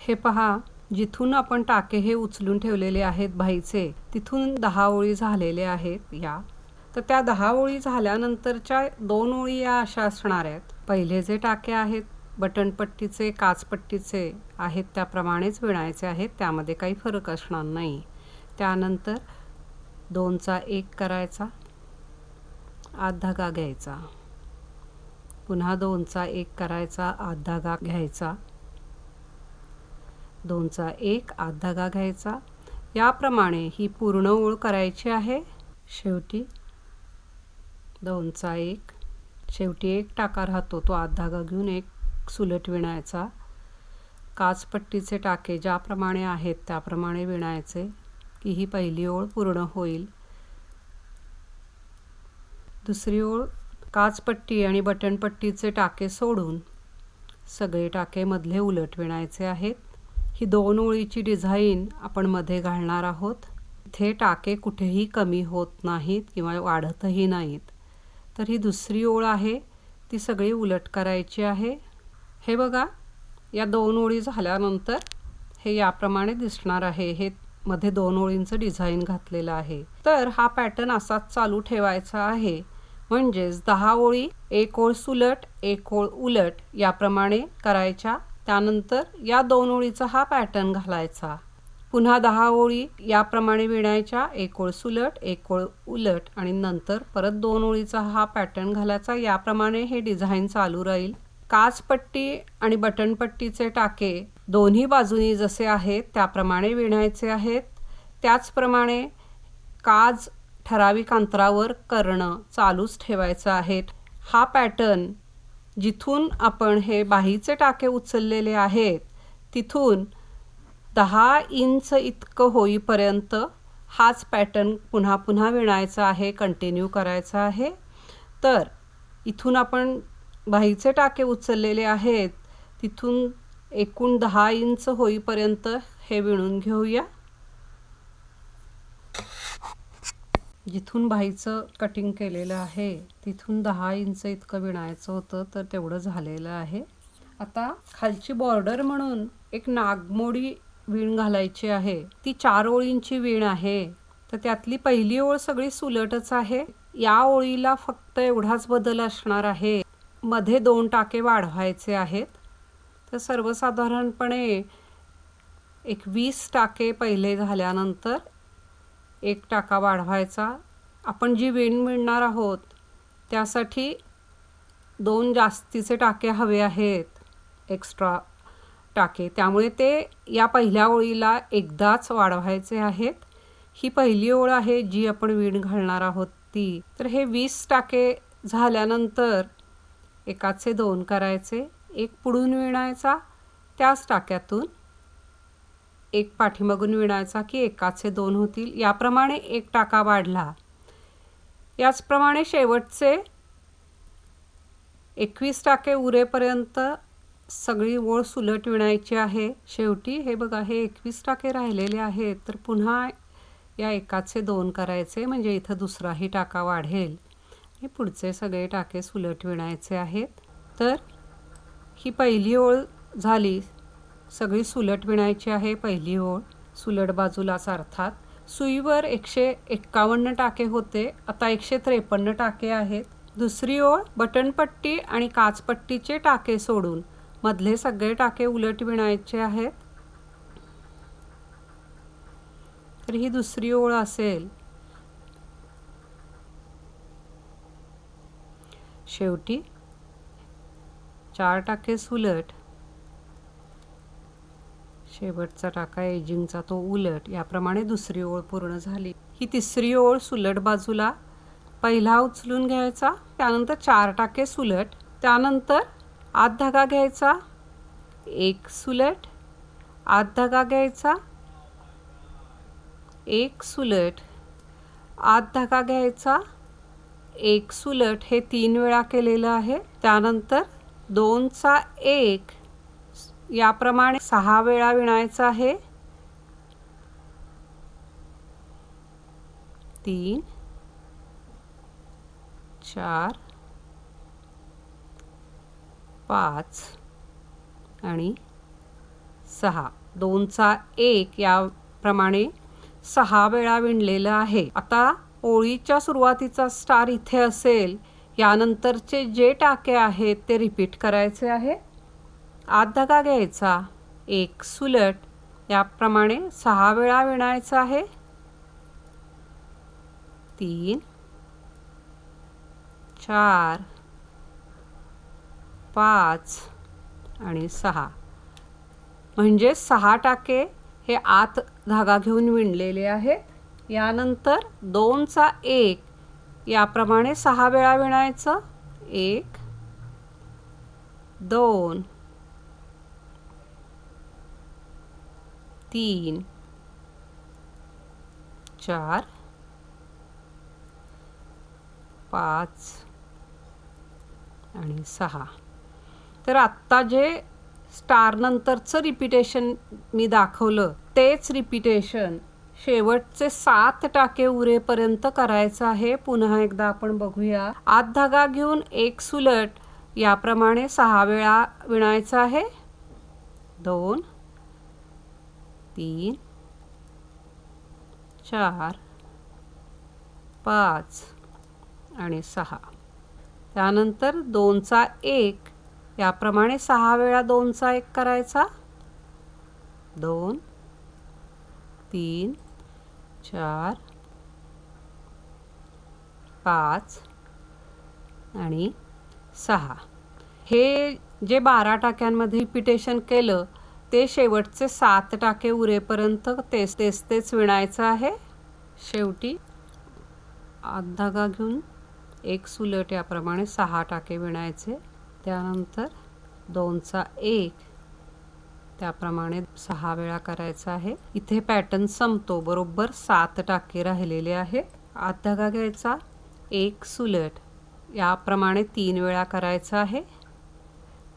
हे पहा जिथून आपण टाके हे उचलून ठेवलेले आहेत भाईचे तिथून दहा ओळी झालेले आहेत या. तर त्या दहा ओळी झाल्यानंतरच्या दोन ओळी या अशा असणार आहेत. पहिले जे टाके आहेत बटनपट्टीचे काचपट्टीचे आहेत त्याप्रमाणेच विणायचे आहेत त्यामध्ये काही फरक असणार नाही. त्यानंतर दोनचा एक करायचा आत धागा घ्यायचा. पुन्हा दोनचा एक करायचा आत धागा घ्यायचा. दोनचा एक आत धागा घ्यायचा. याप्रमाणे ही पूर्ण ओळ करायची आहे. शेवटी दोनचा एक. शेवटी एक टाका राहतो तो आत धागा घेऊन एक सुलट विणायचा. काचपट्टीचे टाके ज्याप्रमाणे आहेत त्याप्रमाणे विणायचे की ही पहिली ओळ पूर्ण होईल. दुसरी ओळ काचपट्टी आणि बटनपट्टीचे टाके सोडून सगळे टाके मधले उलट विणायचे आहेत. ही दोन ओळीची डिझाईन आपण मध्ये घालणार आहोत. इथे टाके कुठेही कमी होत नाहीत किंवा वाढतही नाहीत. तर ही दुसरी ओळ आहे. ती सगळी उलट करायची आहे. हे बघा या दोन ओळी झाल्यानंतर हे याप्रमाणे दिसणार आहे. हे मध्ये दोन ओळींचं डिझाईन घातलेलं आहे. तर हा पॅटर्न असाच चालू ठेवायचा आहे. म्हणजेच दहा ओळी एक ओळ सुलट एक ओळ उलट याप्रमाणे करायच्या त्यानंतर या दोन ओळीचा हा पॅटर्न घालायचा. पुन्हा दहा ओळी याप्रमाणे विणायच्या एक ओळ सुलट एक ओळ उलट आणि नंतर परत दोन ओळीचा हा पॅटर्न घालायचा. याप्रमाणे हे डिझाईन चालू राहील. काचपट्टी आणि बटनपट्टीचे टाके दोन्ही बाजूनी जसे आहेत त्याप्रमाणे विणायचे आहेत. त्याचप्रमाणे काज ठराविक अंतरावर करणं चालूच ठेवायचं आहे. हा पॅटर्न जिथून आपण हे बाहीचे टाके उचललेले आहेत तिथून दहा इंच इतकं होईपर्यंत हाच पॅटर्न पुन्हा पुन्हा विणायचा आहे कंटिन्यू करायचा आहे. तर इथून आपण बाहीचे टाके उचललेले आहेत तिथून एकूण दहा इंच होईपर्यंत हे विणून घेऊया. जिथून भाईचं कटिंग केलेलं आहे तिथून दहा इंच इतकं विणायचं होतं तर तेवढं झालेलं आहे. आता खालची बॉर्डर म्हणून एक नागमोडी वीण घालायची आहे. ती चार ओळींची वीण आहे. तर त्यातली पहिली ओळ सगळी सुलटच आहे. या ओळीला फक्त एवढाच बदल असणार आहे. मध्ये दोन टाके वाढवायचे आहेत. तर सर्वसाधारणपणे एक वीस टाके पहिले झाल्यानंतर एक टाका वाढवायचा. आपण जी विण मिळणार आहोत त्यासाठी दोन जास्तीचे टाके हवे आहेत एक्स्ट्रा टाके. त्यामुळे ते या पहिल्या ओळीला एकदाच वाढवायचे आहेत. ही पहिली ओळ आहे जी आपण विण घालणार आहोत ती. तर हे वीस टाके झाल्यानंतर एकाचे दोन करायचे एक पुढून विणायचा त्याच टाक्यातून एक पाठीमागून विणायचा की एकाचे दोन होतील. याप्रमाणे एक टाका वाढला. याचप्रमाणे शेवटचे एकवीस टाके उरेपर्यंत सगळी ओळ सुलट विणायची आहे. शेवटी हे बघा हे एकवीस टाके राहिलेले आहेत. तर पुन्हा या एकाचे दोन करायचे म्हणजे इथं दुसराही टाका वाढेल. आणि पुढचे सगळे टाके सुलट विणायचे आहेत. तर ही पहिली ओळ झाली. सगळी सुलट विणायची आहे पहिली ओळ. सुलट बाजूलाच अर्थात सुईवर एकशे एक्कावन्न टाके होते. आता एकशे त्रेपन्न टाके आहेत. दुसरी ओळ बटनपट्टी आणि काचपट्टीचे टाके सोडून. मधले सगळे टाके उलट विणायचे आहेत. तर ही दुसरी ओळ असेल. शेवटी चार टाके सुलट. शेवटचा टाका एजिंगचा तो उलट. याप्रमाणे दुसरी ओळ पूर्ण झाली. ही तिसरी ओळ सुलट बाजूला. पहिला उचलून घ्यायचा त्यानंतर चार टाके सुलट. त्यानंतर आत धागा घ्यायचा एक सुलट. आत धागा घ्यायचा एक सुलट. आत धागा घ्यायचा एक सुलट. हे तीन वेळा केलेलं आहे. त्यानंतर दोनचा एक. याप्रमाणे सहा वेळा विणायचं आहे. तीन चार पाच आणि सहा. दोनचा एक याप्रमाणे सहा वेळा विणलेलं आहे. आता ओळीच्या सुरुवातीचा स्टार इथे असेल. यानंतरचे जे टाके आहेत ते रिपीट करायचे आहे. आत धागा घ्यायचा. एक सुलट. याप्रमाणे सहा वेळा विणायचं आहे. तीन. चार. पाच. आणि सहा. म्हणजे सहा टाके हे आत धागा घेऊन विणलेले आहेत यानंतर दोनचा एक. याप्रमाणे सहा वेळा विणायचं. एक. दोन. तीन चार पाच आणि सहा. तर आत्ता जे स्टार नंतरचं रिपिटेशन मी दाखवलं तेच रिपिटेशन शेवटचे सात टाके उरेपर्यंत करायचं आहे. पुन्हा एकदा आपण बघूया. आत धागा घेऊन एक सुलट याप्रमाणे सहा वेळा विणायचं आहे. दोन तीन चार पाच आणि सहा. त्यानंतर दोनचा एक याप्रमाणे सहा वेळा दोनचा एक करायचा. दोन तीन चार पाच आणि सहा. हे जे बारा टाक्यांमध्ये रिपिटेशन केलं ते शेवटचे सात टाके उरेपर्यंत तेच तेच तेच विणायचं आहे. शेवटी आत धागा घेऊन एक सुलट याप्रमाणे सहा टाके विणायचे. त्यानंतर दोनचा एक त्याप्रमाणे सहा वेळा करायचा आहे. इथे पॅटर्न संपतो. बरोबर सात टाके राहिलेले आहेत आत धागा घ्यायचा एक सुलट. याप्रमाणे तीन वेळा करायचा आहे.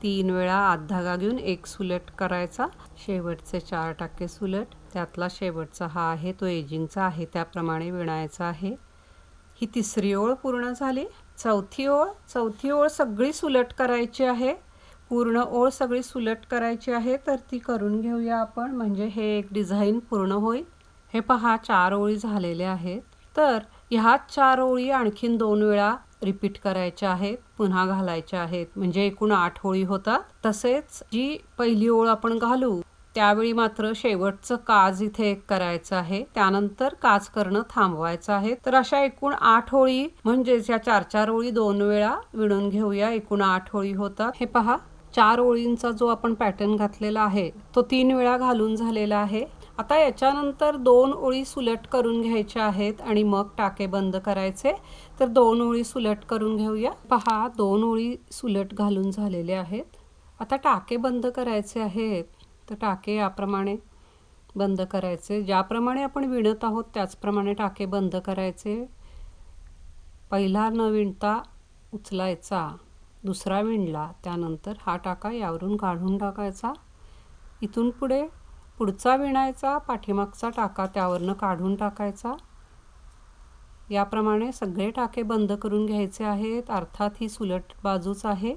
तीन वेळा आत धागा घेऊन एक सुलट करायचा. शेवटचे चार टाके सुलट. त्यातला शेवटचा हा आहे तो एजिंगचा आहे त्याप्रमाणे विणायचा आहे. ही तिसरी ओळ पूर्ण झाली. चौथी ओळ चौथी ओळ सगळी सुलट करायची आहे. पूर्ण ओळ सगळी सुलट करायची आहे तर ती करून घेऊया आपण. म्हणजे हे एक डिझाईन पूर्ण होईल. हे पहा चार ओळी झालेल्या आहेत. तर ह्या चार ओळी आणखीन दोन वेळा रिपीट करायच्या आहेत पुन्हा घालायच्या आहेत. म्हणजे एकूण आठ ओळी होतात. तसेच जी पहिली ओळ आपण घालू त्यावेळी मात्र शेवटचं काज इथे एक करायचं आहे. त्यानंतर काज करणं थांबवायचं आहे. तर अशा एकूण आठ ओळी म्हणजेच या चार चार ओळी दोन वेळा विणून घेऊया. एकूण आठ ओळी होतात. हे पहा चार ओळींचा जो आपण पॅटर्न घातलेला आहे तो तीन वेळा घालून झालेला आहे. आता याच्यानंतर दोन ओळी सुलट करून घ्यायच्या आहेत आणि मग टाके बंद करायचे. तर दोन ओळी सुलट करून घेऊया. पहा दोन ओळी सुलट घालून झालेले आहेत. आता टाके बंद करायचे आहेत. तर टाके याप्रमाणे बंद करायचे. ज्याप्रमाणे आपण विणत आहोत त्याचप्रमाणे टाके बंद करायचे. पहिला न विणता उचलायचा. दुसरा विणला त्यानंतर हा टाका यावरून काढून टाकायचा. इथून पुढे पुढचा विणायचा पाठीमागचा टाका त्यावरनं काढून टाकायचा. याप्रमाणे सगळे टाके बंद करून घ्यायचे आहेत. अर्थात ही सुलट बाजूच आहे.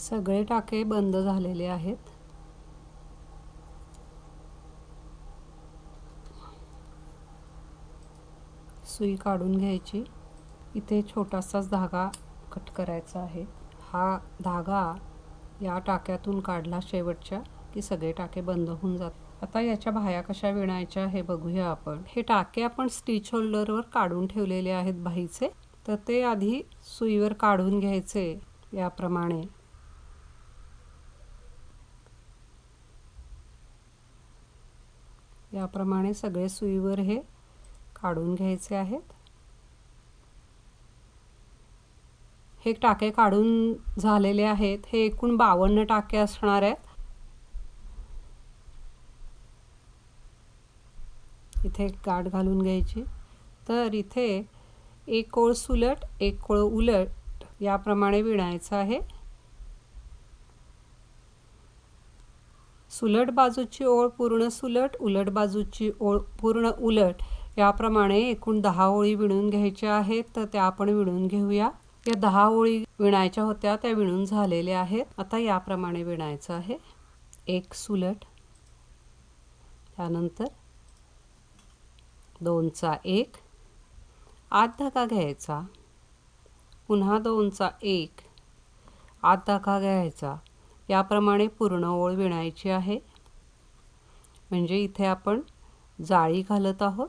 सगळे टाके बंद झालेले आहेत. सुई काढून घ्यायची. इथे छोटासाच धागा कट करायचा आहे. हा धागा या टाक्यातून काढला शेवटच्या की सगळे टाके बंद होऊन जात. आता याच्या बाह्या कशा विणायच्या हे बघूया आपण. हे टाके आपण स्टिच होल्डरवर काढून ठेवलेले आहेत बाहीचे तर ते आधी सुईवर काढून घ्यायचे याप्रमाणे. याप्रमाणे सगळे सुईवर हे काढून घ्यायचे आहेत. हे टाके काढून झालेले आहेत. हे एकूण बावन्न टाके असणार आहेत. इथे गाठ घालून घ्यायची. तर इथे एक ओळ सुलट एक ओळ उलट याप्रमाणे विणायचं आहे. सुलट बाजूची ओळ पूर्ण सुलट उलट बाजूची ओळ पूर्ण उलट. याप्रमाणे एकूण दहा ओळी विणून घ्यायच्या आहेत तर त्या आपण विणून घेऊया. या दहा ओळी विणायच्या होत्या त्या विणून झालेल्या आहेत. आता याप्रमाणे विणायचं आहे. एक सुलट त्यानंतर दोनचा एक. आत धागा घ्यायचा. पुन्हा दोनचा एक. आत धागा घ्यायचा. याप्रमाणे पूर्ण ओळ विणायची आहे. म्हणजे इथे आपण जाळी घालत आहोत.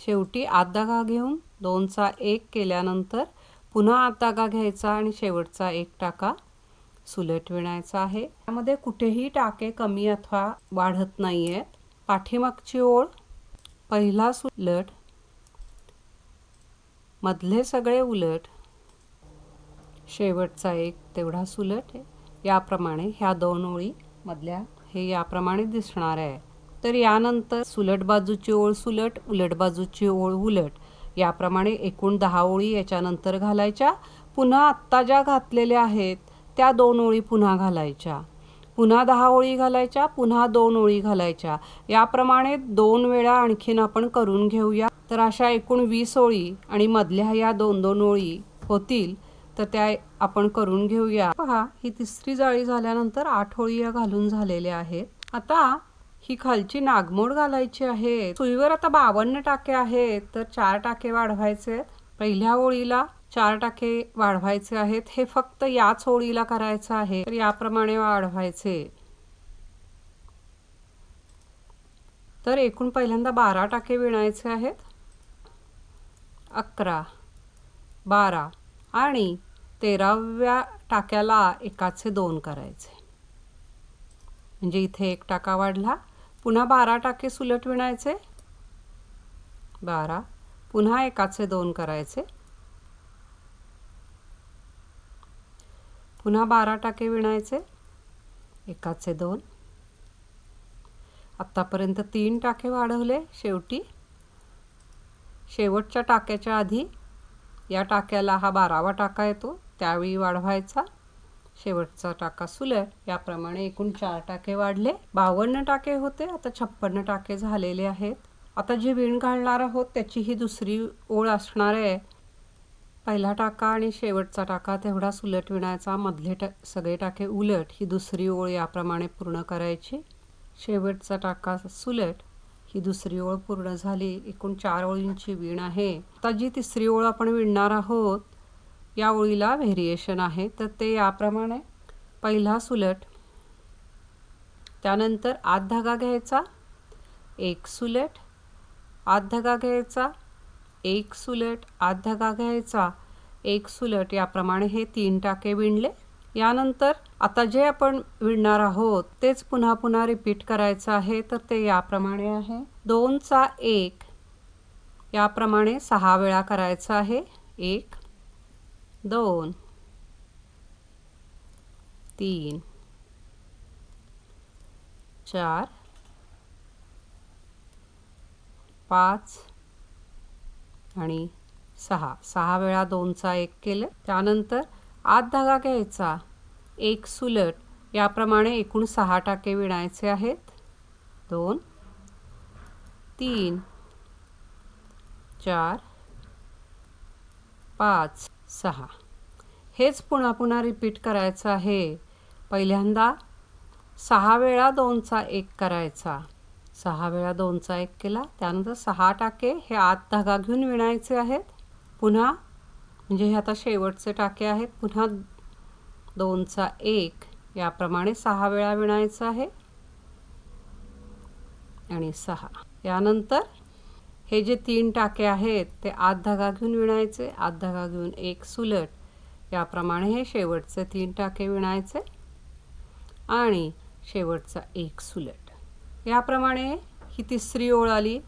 शेवटी आत धागा घेऊन दोनचा एक केल्यानंतर पुन्हा आत धागा घ्यायचा आणि शेवटचा एक टाका सुलट विणायचा आहे. त्यामध्ये कुठेही टाके कमी अथवा वाढत नाही आहेत पाठीमागची ओळ पहिला सुलट मधले सगळे उलट शेवटचा एक तेवढा सुलट याप्रमाणे ह्या दोन ओळी मधल्या हे याप्रमाणे दिसणार आहे. तर यानंतर सुलट बाजूची ओळ सुलट उलट बाजूची ओळ उलट. याप्रमाणे एकूण दहा ओळी याच्यानंतर घालायच्या. पुन्हा आत्ता ज्या घातलेल्या आहेत त्या दोन ओळी पुन्हा घालायच्या. पुन्हा दहा ओळी घालायच्या पुन्हा दोन ओळी घालायच्या. याप्रमाणे दोन वेळा आणखीन आपण करून घेऊया. तर अशा एकूण वीस ओळी आणि मधल्या या दोन दोन ओळी होतील. तर त्या आपण करून घेऊया. पहा ही तिसरी जाळी झाल्यानंतर आठ ओळी घालून झालेल्या आहेत. आता ही खालची नागमोड घालायची आहे. सुईवर आता बावन्न टाके आहेत तर चार टाके वाढवायचे. पहिल्या ओळीला चार टाके वाढवायचे आहेत. हे फक्त याच ओळीला करायचं आहे. तर याप्रमाणे वाढवायचे. तर एकूण पहिल्यांदा बारा टाके विणायचे आहेत. अकरा बारा आणि तेराव्या टाक्याला एकाचे दोन करायचे. म्हणजे इथे एक टाका वाढला. पुन्हा बारा टाके सुलट विणायचे. बारा. पुन्हा एकाचे दोन करायचे. पुन्हा बारा टाके विणायचे. एकाचे दोन. आत्तापर्यंत तीन टाके वाढवले शेवटी. शेवटच्या टाक्याच्या आधी या टाक्याला हा बारावा टाका येतो. त्यावेळी वाढवायचा. शेवटचा टाका सुलट याप्रमाणे एकूण चार टाके वाढले. बावन्न टाके होते. आता छप्पन्न टाके झालेले आहेत. आता जी विण घालणार आहोत त्याची ही दुसरी ओळ असणार आहे. पहिला टाका आणि शेवटचा टाका तेवढा सुलट विणायचा. मधले ट सगळे टाके उलट ही दुसरी ओळ याप्रमाणे पूर्ण करायची. शेवटचा टाका सुलट ही दुसरी ओळ पूर्ण झाली. एकूण चार ओळींची विण आहे. आता जी तिसरी ओळ आपण विणणार आहोत या ओळीला व्हेरिएशन आहे. तर ते याप्रमाणे पहिला सुलट त्यानंतर आत धागा घ्यायचा एक सुलट आत धागा घ्यायचा एक सुलट आत धागा घ्यायचा एक सुलट याप्रमाणे हे तीन टाके विणले. यानंतर आता जे आपण विणणार आहोत तेच पुन्हा पुन्हा रिपीट करायचं आहे. तर ते याप्रमाणे आहे. दोनचा एक याप्रमाणे सहा वेळा करायचं आहे. एक दोन तीन चार पाच आणि सहा. सहा वेळा दोनचा एक केलं. त्यानंतर आत धागा घ्यायचा. एक सुलट. याप्रमाणे एकूण सहा टाके विणायचे आहेत. दोन तीन चार पाच. सहा. हेच पुन्हा पुन्हा रिपीट करायचं आहे. पहिल्यांदा सहा वेळा दोनचा एक करायचा. सहा वेळा दोनचा एक केला. त्यानंतर सहा टाके हे आत धागा घेऊन विणायचे आहेत. पुन्हा म्हणजे हे आता शेवटचे टाके आहेत. पुन्हा दोनचा एक याप्रमाणे सहा वेळा विणायचं आहे. आणि सहा. यानंतर हे जे तीन टाके आहेत ते आत धागा घेऊन विणायचे आत धागा घेऊन एक सुलट. याप्रमाणे हे शेवटचे तीन टाके विणायचे आणि शेवटचा एक सुलट. याप्रमाणे ही तिसरी ओळ आली.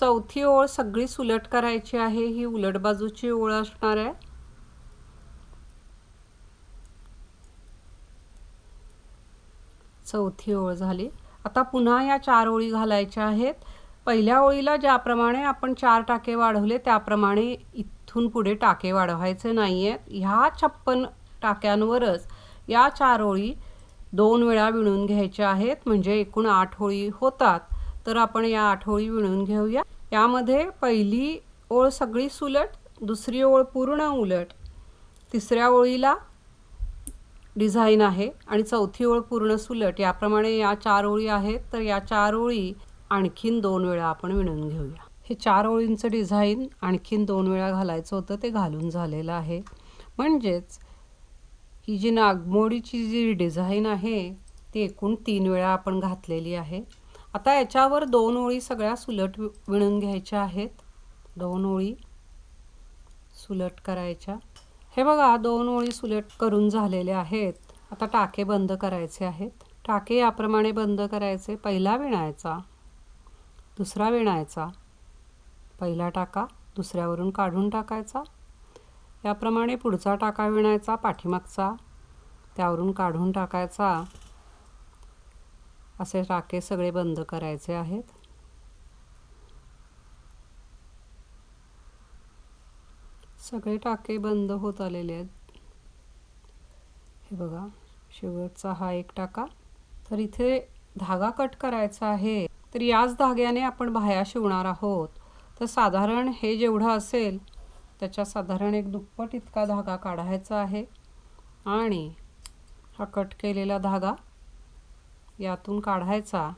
चौथी ओळ सगळी सुलट करायची आहे. ही उलट बाजूची ओळ असणार आहे. चौथी ओळ झाली. आता पुन्हा या चार ओळी घालायच्या आहेत. पहिल्या ओळीला ज्याप्रमाणे आपण चार टाके वाढवले त्याप्रमाणे इथून पुढे टाके वाढवायचे नाही आहेत ह्या छप्पन टाक्यांवरच या चार ओळी दोन वेळा विणून घ्यायच्या आहेत म्हणजे एकूण आठ ओळी होतात. तर आपण या आठ ओळी विणून घेऊया. यामध्ये पहिली ओळ सगळी सुलट दुसरी ओळ पूर्ण उलट. तिसऱ्या ओळीला डिझाईन आहे आणि चौथी ओळ पूर्ण सुलट. याप्रमाणे या चार ओळी आहेत. तर या चार ओळी आणखीन दोन वेळा आपण विणून घेऊया. हे चार ओळींचं डिझाईन आणखीन दोन वेळा घालायचं होतं ते घालून झालेलं आहे. म्हणजेच ही जी नागमोडीची जी डिझाईन आहे ती एकूण तीन वेळा आपण घातलेली आहे. आता याच्यावर दोन ओळी सगळ्या सुलट विणून घ्यायच्या आहेत. दोन ओळी सुलट करायच्या. हे बघा दोन ओळी सुलट करून झालेल्या आहेत. आता टाके बंद करायचे आहेत. टाके याप्रमाणे बंद करायचे. पहिला विणायचा. दुसरा विणायचा. पहिला टाका दुसऱ्यावरून काढून टाकायचा. याप्रमाणे पुढचा टाका विणायचा पाठीमागचा. त्यावरून काढून टाकायचा. असे टाके सगळे बंद करायचे आहेत. सगळे टाके बंद होत आलेले आहेत. हे बघा शेवटचा हा एक टाका. तर इथे धागा कट करायचा आहे. तर याच धाग्याने आपण बाह्या शिवणार आहोत. तर साधारण हे जेवढं असेल त्याच्या साधारण एक दुप्पट इतका धागा काढायचा आहे. आणि हा कट केलेला धागा यातून काढायचा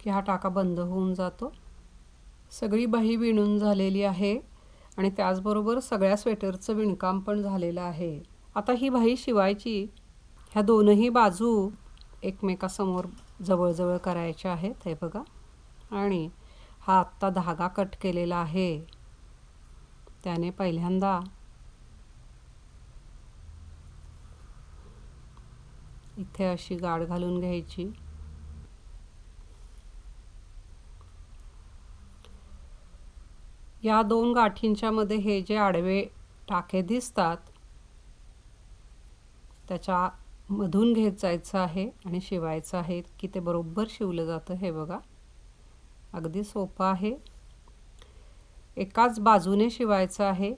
की हा टाका बंद होऊन जातो. सगळी बाही विणून झालेली आहे आणि त्याचबरोबर सगळ्या स्वेटरचं विणकाम पण झालेलं आहे. आता ही बाही शिवायची ह्या दोनही बाजू एकमेकासमोर जवळजवळ करायच्या आहेत हे बघा. आणि हा आत्ता धागा कट केलेला आहे. त्याने पहिल्यांदा इथे अशी गाड घालून घ्यायची. या दोन गाठींच्या मध्ये हे जे आडवे टाके दिसतात त्याच्या मधून घेत जायचं आहे आणि शिवायचं आहे की ते बरोबर शिवलं जातं. हे बघा. अगदी सोपं आहे. एकाच बाजूने शिवायचं आहे.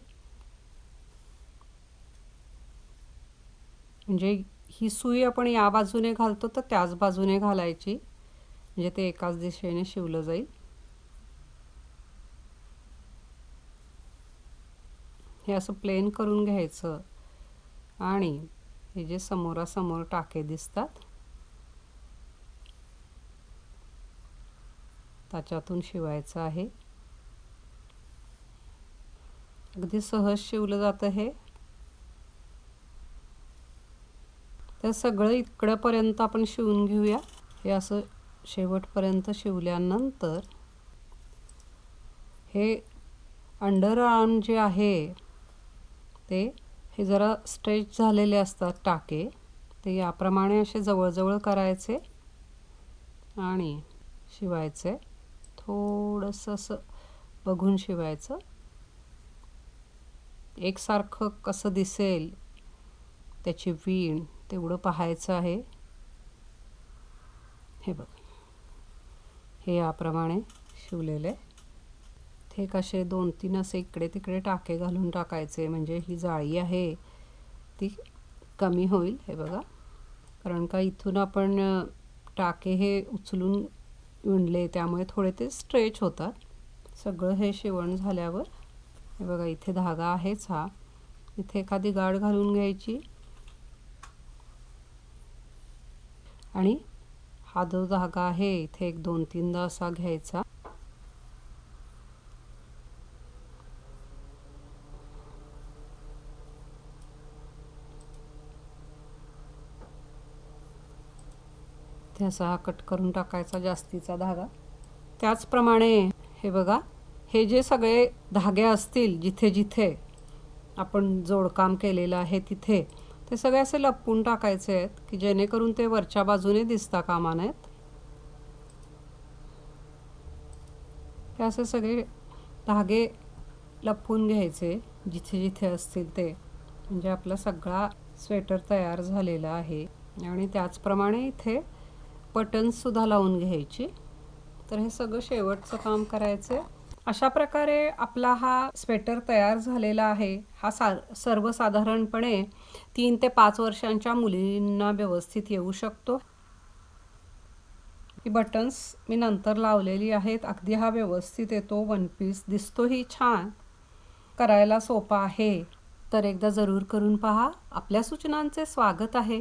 म्हणजे ही सुई आपण या बाजूने घालतो तर त्याच बाजूने घालायची. म्हणजे ते एकाच दिशेने शिवलं जाईल. हे असं प्लेन करून घ्यायचं. आणि हे जे समोरासमोर टाके दिसतात त्याच्यातून शिवायचं आहे. अगदी सहज शिवलं जातं हे. तर सगळं इकडंपर्यंत आपण शिवून घेऊया. हे असं शेवटपर्यंत शिवल्यानंतर हे अंडर आर्म जे आहे ते हे जरा स्ट्रेच झालेले असतात टाके. ते याप्रमाणे असे जवळजवळ करायचे आणि शिवायचे. थोडंसं असं बघून शिवायचं. एकसारखं कसं दिसेल त्याची वीण तेवढं पाहायचं आहे. हे बघ. हे याप्रमाणे शिवलेलं. आहे हे कसे दोन तीन असे इकडे तिकडे टाके घालून टाकायचे म्हणजे ही जाळी आहे ती कमी होईल हे बघा. कारण का इथून आपण टाके हे उचलून विणले त्यामुळे थोडे ते स्ट्रेच होतात. सगळं हे शिवण झाल्यावर हे बघा इथे धागा आहेच हा. इथे एखादी गाड घालून घ्यायची. आणि हा जो धागा आहे इथे एक दोन तीनदा असा घ्यायचा. इथे असा हा कट करून टाकायचा जास्तीचा धागा. त्याचप्रमाणे हे बघा हे जे सगळे धागे असतील जिथे जिथे आपण जोडकाम केलेलं आहे तिथे ते सगळे असे लपवून टाकायचे आहेत की जेणेकरून ते वरच्या बाजूने दिसता कामा नयेत. हे असे सगळे धागे लपवून घ्यायचे जिथे जिथे असतील ते. म्हणजे आपला सगळा स्वेटर तयार झालेला आहे. आणि त्याचप्रमाणे इथे बटन्ससुद्धा लावून घ्यायची. तर हे सगळं शेवटचं काम करायचं आहे अशा प्रकारे आपला हा स्वेटर तयार झालेला आहे. हा सा सर्वसाधारणपणे तीन ते पाच वर्षांच्या मुलींना व्यवस्थित येऊ शकतो. ही बटन्स मी नंतर लावलेली आहेत. अगदी हा व्यवस्थित येतो. वन पीस दिसतोही छान. करायला सोपा आहे. तर एकदा जरूर करून पहा. आपल्या सूचनांचे स्वागत आहे.